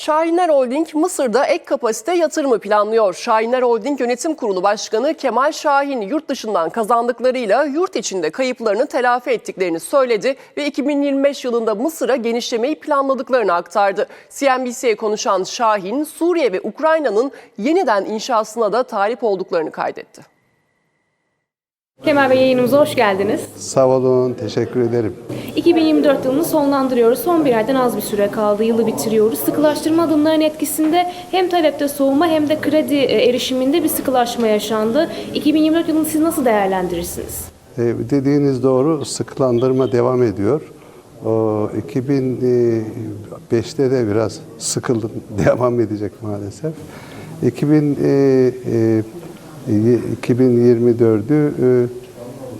Şahinler Holding Mısır'da ek kapasite yatırımı planlıyor. Şahinler Holding Yönetim Kurulu Başkanı Kemal Şahin yurt dışından kazandıklarıyla yurt içinde kayıplarını telafi ettiklerini söyledi ve 2025 yılında Mısır'a genişlemeyi planladıklarını aktardı. CNBC'ye konuşan Şahin, Suriye ve Ukrayna'nın yeniden inşasına da talip olduklarını kaydetti. Kemal Bey yayınımıza hoş geldiniz. Sağ olun, teşekkür ederim. 2024 yılını sonlandırıyoruz. Son bir aydan az bir süre kaldı. Yılı bitiriyoruz. Sıkılaştırma adımlarının etkisinde hem talepte soğuma hem de kredi e, erişiminde bir sıkılaşma yaşandı. 2024 yılını siz nasıl değerlendirirsiniz? Ee, dediğiniz doğru, sıkılandırma devam ediyor. O, 2005'te de biraz sıkıldım, devam edecek maalesef. 2000, e, e, 2024'ü e,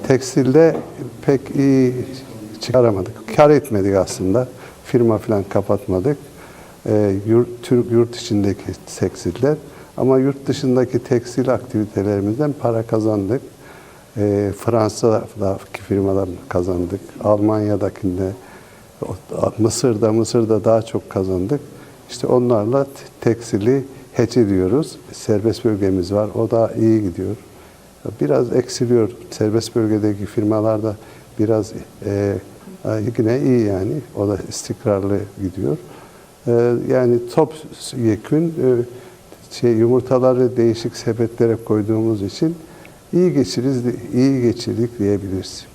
tekstilde pek iyi çıkaramadık. Kar etmedik aslında. Firma falan kapatmadık. E, yurt, Türk yurt içindeki tekstiller ama yurt dışındaki tekstil aktivitelerimizden para kazandık. E, Fransa'daki firmalar kazandık. Almanya'dakinde, Mısır'da, Mısır'da daha çok kazandık. İşte onlarla te- tekstili hedge ediyoruz. Serbest bölgemiz var. O da iyi gidiyor. Biraz eksiliyor. Serbest bölgedeki firmalarda biraz e, yine iyi yani. O da istikrarlı gidiyor. E, yani top yekün e, şey yumurtaları değişik sepetlere koyduğumuz için iyi geçiriz, iyi geçirdik diyebiliriz.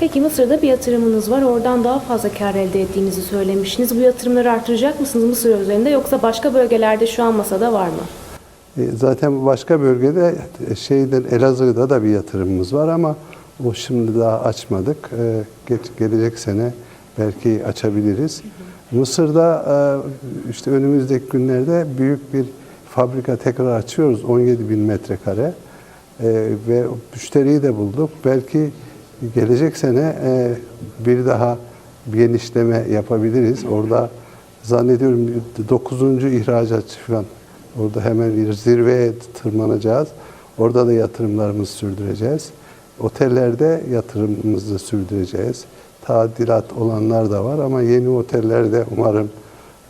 Peki Mısır'da bir yatırımınız var. Oradan daha fazla kar elde ettiğinizi söylemiştiniz. Bu yatırımları artıracak mısınız Mısır üzerinde yoksa başka bölgelerde şu an masada var mı? E, Zaten başka bölgede e, şeyden Elazığ'da da bir yatırımımız var ama o şimdi daha açmadık. E, geç- Gelecek sene belki açabiliriz. Mısır'da işte önümüzdeki günlerde büyük bir fabrika tekrar açıyoruz. 17 bin metrekare. Ve müşteriyi de bulduk. Belki gelecek sene e, bir daha genişleme yapabiliriz. Orada zannediyorum 9. ihracatçı falan Orada hemen bir zirveye tırmanacağız. Orada da yatırımlarımızı sürdüreceğiz. Otellerde yatırımımızı sürdüreceğiz. Tadilat olanlar da var ama yeni otellerde umarım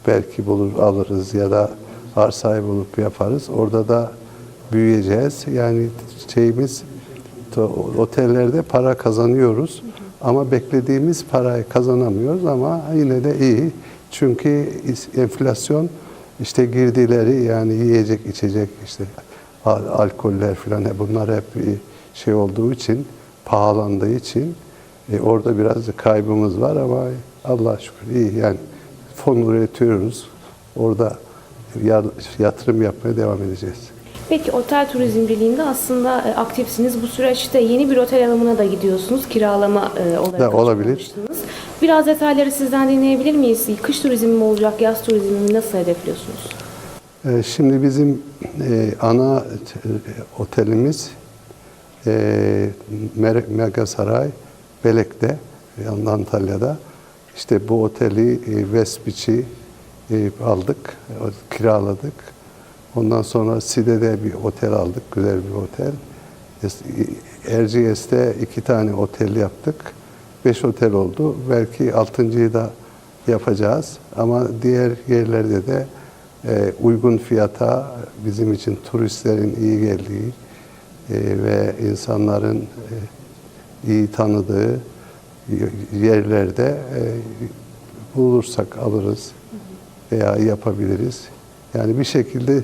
belki bulur alırız ya da arsayı bulup yaparız. Orada da büyüyeceğiz. Yani şeyimiz otellerde para kazanıyoruz ama beklediğimiz parayı kazanamıyoruz ama yine de iyi. Çünkü enflasyon işte girdileri yani yiyecek, içecek, işte al- alkoller falan bunlar hep şey olduğu için, pahalandığı için e, orada biraz kaybımız var ama Allah'a şükür iyi yani fon üretiyoruz. Orada ya- yatırım yapmaya devam edeceğiz. Peki otel turizmciliğinde aslında e, aktifsiniz. Bu süreçte yeni bir otel alımına da gidiyorsunuz. Kiralama e, olarak Da olabilir. Biraz detayları sizden dinleyebilir miyiz? Kış turizmi mi olacak, yaz turizmi mi? Nasıl hedefliyorsunuz? Ee, Şimdi bizim e, ana e, otelimiz e, Mer- Mega Saray Belek'te, Antalya'da. İşte bu oteli e, e, aldık, kiraladık. Ondan sonra Side'de bir otel aldık, güzel bir otel. Es- Erciyes'te iki tane otel yaptık. Beş otel oldu. Belki altıncıyı da yapacağız. Ama diğer yerlerde de e, uygun fiyata bizim için turistlerin iyi geldiği e, ve insanların e, iyi tanıdığı yerlerde bulursak alırız veya yapabiliriz. Yani bir şekilde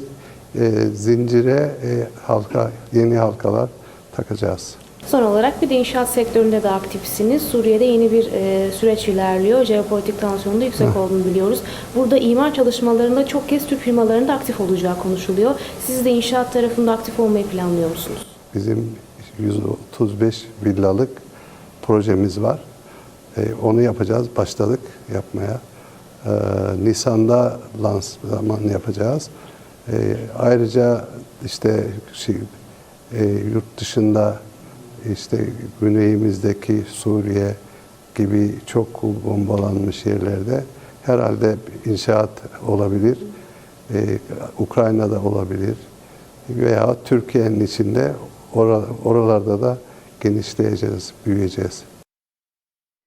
e, zincire e, halka yeni halkalar takacağız. Son olarak bir de inşaat sektöründe de aktifsiniz. Suriye'de yeni bir e, süreç ilerliyor. Jeopolitik tansiyonun da yüksek olduğunu biliyoruz. Burada imar çalışmalarında çok kez Türk firmalarının da aktif olacağı konuşuluyor. Siz de inşaat tarafında aktif olmayı planlıyor musunuz? Bizim 135 villalık projemiz var. E, onu yapacağız. Başladık yapmaya. E, Nisan'da lansman yapacağız. E, ayrıca işte şey, e, yurt dışında işte güneyimizdeki Suriye gibi çok bombalanmış yerlerde herhalde inşaat olabilir. E, Ukrayna'da olabilir veya Türkiye'nin içinde ora- oralarda da genişleyeceğiz, büyüyeceğiz.